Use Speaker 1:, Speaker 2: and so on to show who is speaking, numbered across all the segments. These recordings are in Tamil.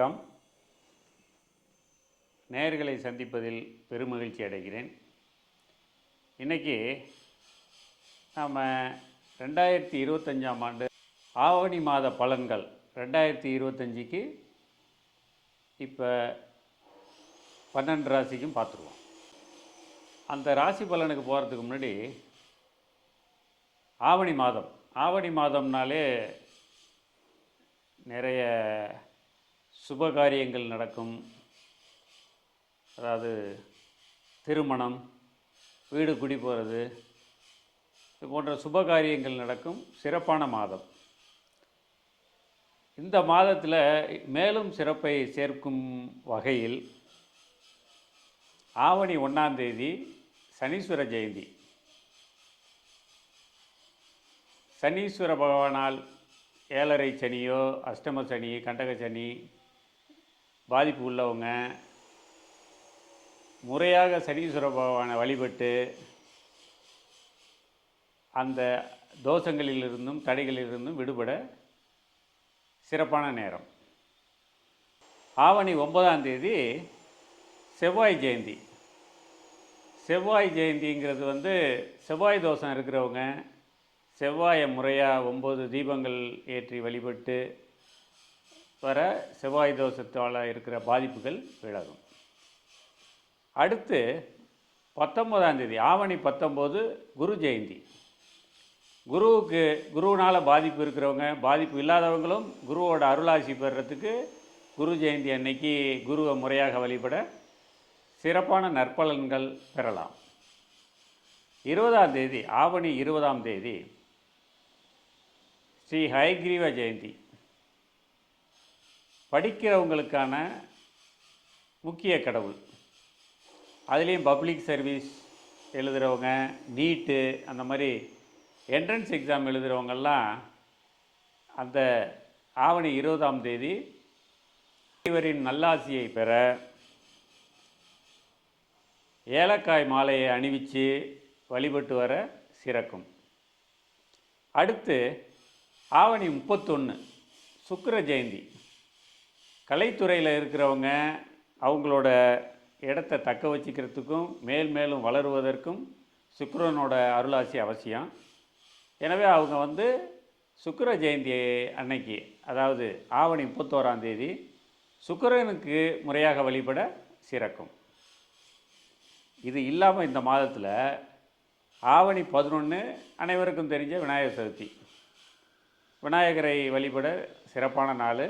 Speaker 1: வணக்கம். நேர்களை சந்திப்பதில் பெருமகிழ்ச்சி அடைகிறேன். இன்றைக்கி நாம் ரெண்டாயிரத்தி இருபத்தஞ்சாம் ஆண்டு ஆவணி மாத பலன்கள் ரெண்டாயிரத்தி இருபத்தஞ்சிக்கு இப்போ பன்னெண்டு ராசிக்கும் பார்த்துருவோம். அந்த ராசி பலனுக்கு போகிறதுக்கு முன்னாடி ஆவணி மாதம். ஆவணி மாதம்னாலே நிறைய சுப காரியங்கள் நடக்கும். அதாவது திருமணம் வீடு குடி போகிறது இது போன்ற சுப காரியங்கள் நடக்கும் சிறப்பான மாதம். இந்த மாதத்தில் மேலும் சிறப்பை சேர்க்கும் வகையில் ஆவணி ஒன்றாம் தேதி சனீஸ்வர ஜெயந்தி. சனீஸ்வர பகவானால் ஏழரை சனியோ அஷ்டம சனி கண்டக சனி பாதிப்பு உள்ளவங்க முறையாக சனீஸ்வர பகவானை வழிபட்டு அந்த தோஷங்களிலிருந்தும் தடைகளிலிருந்தும் விடுபட சிறப்பான நேரம். ஆவணி ஒன்பதாம் தேதி செவ்வாய் ஜெயந்தி. செவ்வாய் ஜெயந்திங்கிறது வந்து செவ்வாய் தோஷம் இருக்கிறவங்க செவ்வாயை முறையாக ஒம்பது தீபங்கள் ஏற்றி வழிபட்டு வர செவ்வாய் தோஷத்தால் இருக்கிற பாதிப்புகள் விலகும். அடுத்து பத்தொம்போதாம் தேதி ஆவணி பத்தொம்போது குரு ஜெயந்தி. குருவுக்கு குருவினால் பாதிப்பு இருக்கிறவங்க பாதிப்பு இல்லாதவங்களும் குருவோட அருளாசி பெறுறதுக்கு குரு ஜெயந்தி அன்னைக்கு குருவை முறையாக வழிபட சிறப்பான நற்பலன்கள் பெறலாம். இருபதாம் தேதி ஆவணி இருபதாம் தேதி ஸ்ரீ ஹயக்ரீவ ஜெயந்தி. படிக்கிறவங்களுக்கான முக்கிய கடவுள். அதுலேயும் பப்ளிக் சர்வீஸ் எழுதுகிறவங்க நீட்டு அந்த மாதிரி என்ட்ரன்ஸ் எக்ஸாம் எழுதுகிறவங்கெல்லாம் அந்த ஆவணி இருபதாம் தேதி இவரின் நல்லாசியை பெற ஏலக்காய் மாலையை அணிவித்து வழிபட்டு வர சிறக்கும். அடுத்து ஆவணி முப்பத்தொன்று சுக்கர ஜெயந்தி. கலைத்துறையில் இருக்கிறவங்க அவங்களோட இடத்த தக்க வச்சுக்கிறதுக்கும் மேல் மேலும் வளருவதற்கும் சுக்கரனோட அருளாசி அவசியம். எனவே அவங்க வந்து சுக்கர ஜெயந்தி அன்னைக்கு அதாவது ஆவணி முப்பத்தோராம் தேதி சுக்கரனுக்கு முறையாக வழிபட சிறக்கும். இது இல்லாமல் இந்த மாதத்தில் ஆவணி பதினொன்று அனைவருக்கும் தெரிஞ்ச விநாயகர் சதுர்த்தி. விநாயகரை வழிபட சிறப்பான நாள்.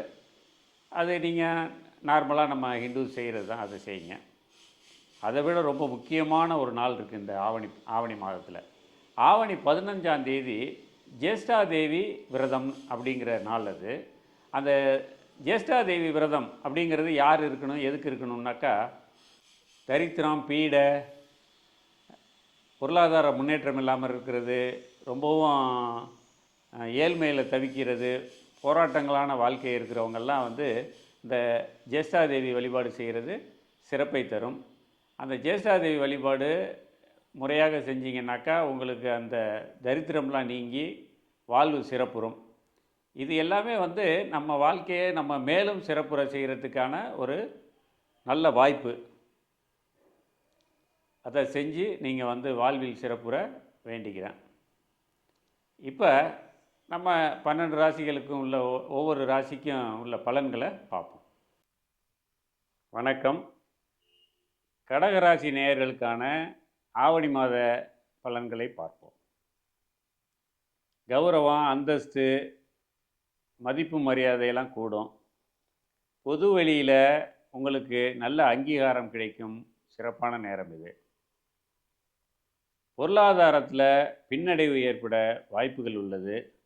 Speaker 1: அது நீங்கள் நார்மலாக நம்ம ஹிந்து செய்கிறது தான் அதை செய்யுங்க. அதை விட ரொம்ப முக்கியமான ஒரு நாள் இருக்குது இந்த ஆவணி ஆவணி மாதத்தில். ஆவணி பதினஞ்சாம் தேதி ஜேஷ்டா தேவி விரதம் அப்படிங்கிற நாள் அது. அந்த ஜேஷ்டா தேவி விரதம் அப்படிங்கிறது யார் இருக்கணும் எதுக்கு இருக்கணும்னாக்கா தரித்திரம் பீடை பொருளாதார முன்னேற்றம் இல்லாமல் இருக்கிறது ரொம்பவும் ஏழ்மையில் தவிக்கிறது போராட்டங்களான வாழ்க்கை இருக்கிறவங்கெல்லாம் வந்து இந்த ஜேஷ்டாதேவி வழிபாடு செய்கிறது சிறப்பை தரும். அந்த ஜேஷ்டாதேவி வழிபாடு முறையாக செஞ்சீங்கன்னாக்கா உங்களுக்கு அந்த தரித்திரம்லாம் நீங்கி வாழ்வு சிறப்புறும். இது எல்லாமே வந்து நம்ம வாழ்க்கையை நம்ம மேலும் சிறப்புற செய்கிறதுக்கான ஒரு நல்ல வாய்ப்பு. அதை செஞ்சு நீங்கள் வந்து வாழ்வில் சிறப்புற வேண்டிக்கிறேன் இப்போ நம்ம பன்னெண்டு ராசிகளுக்கும் உள்ள ஒ- ஒவ்வொரு ராசிக்கும் உள்ள பலன்களை பார்ப்போம். வணக்கம். கடகராசி நேயர்களுக்கான ஆவணி மாத பலன்களை பார்ப்போம். கௌரவம் அந்தஸ்து மதிப்பு மரியாதையெல்லாம் கூடும். பொது வெளியில் உங்களுக்கு நல்ல அங்கீகாரம் கிடைக்கும். சிறப்பான நேரம் இது. பொருளாதாரத்தில் பின்னடைவு ஏற்பட வாய்ப்புகள் உள்ளது.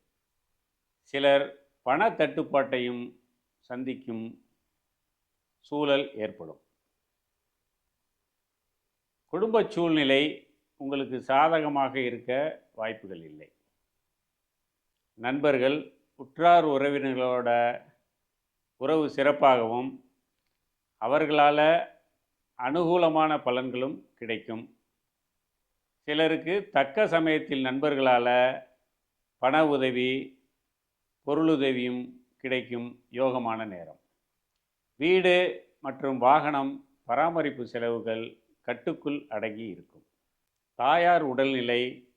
Speaker 1: சிலர் பணத்தட்டுப்பாட்டையும் சந்திக்கும் சூழல் ஏற்படும். குடும்ப சூழ்நிலை உங்களுக்கு சாதகமாக இருக்க வாய்ப்புகள் இல்லை. நண்பர்கள் உற்றார் உறவினர்களோட உறவு சிறப்பாகவும் அவர்களால் அனுகூலமான பலன்களும் கிடைக்கும். சிலருக்கு தக்க சமயத்தில் நண்பர்களால் பண உதவி பொருளுதவியும் கிடைக்கும் யோகமான நேரம். வீடு மற்றும் வாகனம் பராமரிப்பு செலவுகள் கட்டுக்குள் அடங்கி இருக்கும். தாயார் உடல்நிலை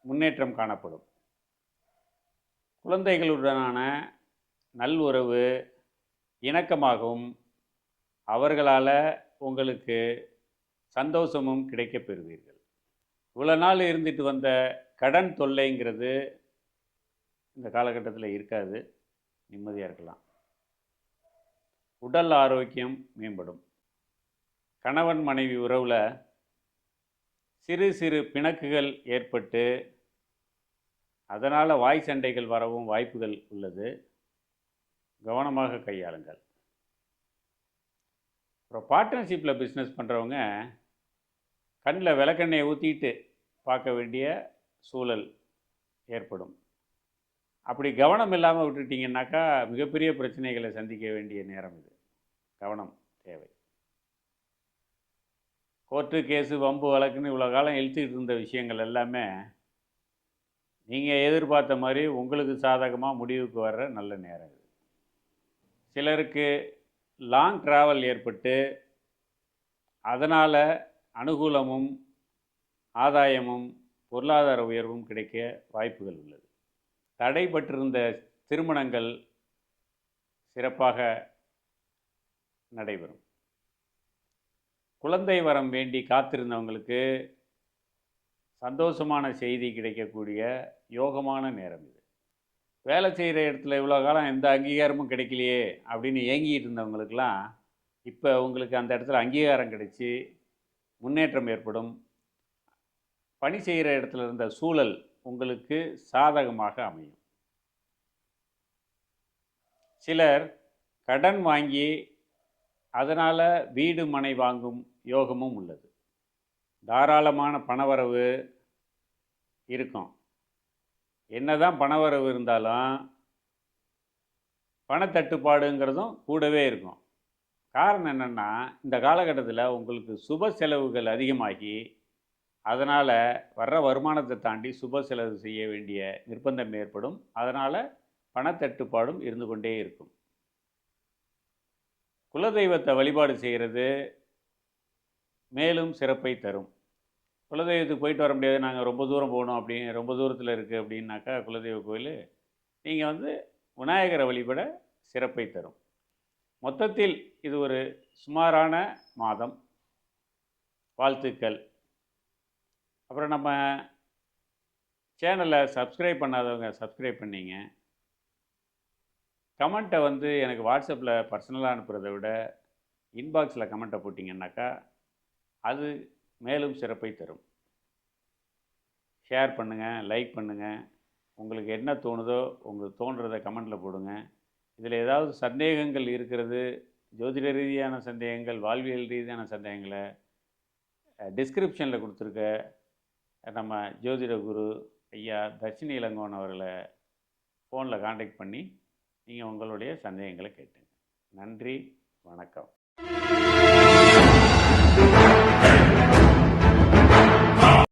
Speaker 1: முன்னேற்றம் காணப்படும். குழந்தைகளுடனான நல்லுறவு இணக்கமாகவும் அவர்களால் உங்களுக்கு சந்தோஷமும் கிடைக்கப் பெறுவீர்கள். இவ்வளோ நாள் இருந்துட்டு வந்த கடன் தொல்லைங்கிறது இந்த காலகட்டத்தில் இருக்காது. நிம்மதியாக இருக்கலாம். உடல் ஆரோக்கியம் மேம்படும். கணவன் மனைவி உறவில் சிறு சிறு பிணக்குகள் ஏற்பட்டு அதனால் வாய் சண்டைகள் வரவும் வாய்ப்புகள் உள்ளது. கவனமாக கையாளுங்கள். அப்புறம் பார்ட்னர்ஷிப்பில் பிஸ்னஸ் பண்ணுறவங்க கண்ணில் விளக்கெண்ணெயை ஊற்றிட்டு பார்க்க வேண்டிய சூழல் ஏற்படும். அப்படி கவனம் இல்லாமல் விட்டுட்டிங்கன்னாக்கா மிகப்பெரிய பிரச்சனைகளை சந்திக்க வேண்டிய நேரம் இது. கவனம் தேவை. கோர்ட்டு கேஸு வம்பு வழக்குன்னு இவ்வளோ காலம் இழுத்துக்கிட்டு இருந்த விஷயங்கள் எல்லாமே நீங்கள் எதிர்பார்த்த மாதிரி உங்களுக்கு சாதகமாக முடிவுக்கு வர்ற நல்ல நேரம் இது. சிலருக்கு லாங் ட்ராவல் ஏற்பட்டு அதனால் அனுகூலமும் ஆதாயமும் பொருளாதார உயர்வும் கிடைக்க வாய்ப்புகள் உள்ளது. தடைபட்டிருந்த திருமணங்கள் சிறப்பாக நடைபெறும். குழந்தை வரம் வேண்டி காத்திருந்தவங்களுக்கு சந்தோஷமான செய்தி கிடைக்கக்கூடிய யோகமான நேரம் இது. வேலை செய்கிற இடத்துல இவ்வளோ காலம் எந்த அங்கீகாரமும் கிடைக்கலையே அப்படின்னு ஏங்கிட்டு இருந்தவங்களுக்கெல்லாம் இப்போ உங்களுக்கு அந்த இடத்துல அங்கீகாரம் கிடைச்சி முன்னேற்றம் ஏற்படும். பணி செய்கிற இடத்துல இருந்த சூழல் உங்களுக்கு சாதகமாக அமையும். சிலர் கடன் வாங்கி அதனால் வீடு மனை வாங்கும் யோகமும் உள்ளது. தாராளமான பணவரவு இருக்கும். என்னதான் பணவரவு இருந்தாலும் பணத்தட்டுப்பாடுங்கிறதும் கூடவே இருக்கும். காரணம் என்னென்னா இந்த காலகட்டத்தில் உங்களுக்கு சுப செலவுகள் அதிகமாகி அதனால் வர்ற வருமானத்தை தாண்டி சுப செலவு செய்ய வேண்டிய நிர்பந்தம் ஏற்படும். அதனால் பணத்தட்டுப்பாடும் இருந்து கொண்டே இருக்கும். குலதெய்வத்தை வழிபாடு செய்கிறது மேலும் சிறப்பை தரும். குலதெய்வத்துக்கு போயிட்டு வர முடியாது. நாங்கள் ரொம்ப தூரம் போகணும் அப்படின்னு ரொம்ப தூரத்தில் இருக்குது அப்படின்னாக்கா குலதெய்வ கோயில் நீங்கள் வந்து விநாயகரை வழிபட சிறப்பை தரும். மொத்தத்தில் இது ஒரு சுமாரான மாதம். வாழ்த்துக்கள். அப்புறம் நம்ம சேனலை சப்ஸ்கிரைப் பண்ணாதவங்க சப்ஸ்கிரைப் பண்ணிங்க. கமெண்ட்டை வந்து எனக்கு வாட்ஸ்அப்பில் பர்சனலாக அனுப்புகிறத விட இன்பாக்ஸில் கமெண்ட்டை போட்டிங்கன்னாக்கா அது மேலும் சிறப்பை தரும். ஷேர் பண்ணுங்கள் லைக் பண்ணுங்கள் உங்களுக்கு என்ன தோணுதோ உங்களுக்கு தோன்றதை கமெண்டில் போடுங்க. இதில் ஏதாவது சந்தேகங்கள் இருக்கிறது ஜோதிட ரீதியான சந்தேகங்கள் வாழ்வியல் ரீதியான சந்தேகங்களை டிஸ்கிரிப்ஷனில் கொடுத்துருக்க நம்ம ஜோதிட குரு ஐயா தர்ஷினி இளங்கோன் அவர்களை ஃபோனில் காண்டாக்ட் பண்ணி நீங்கள் உங்களுடைய சந்தேகங்களை கேட்டுங்க. நன்றி வணக்கம்.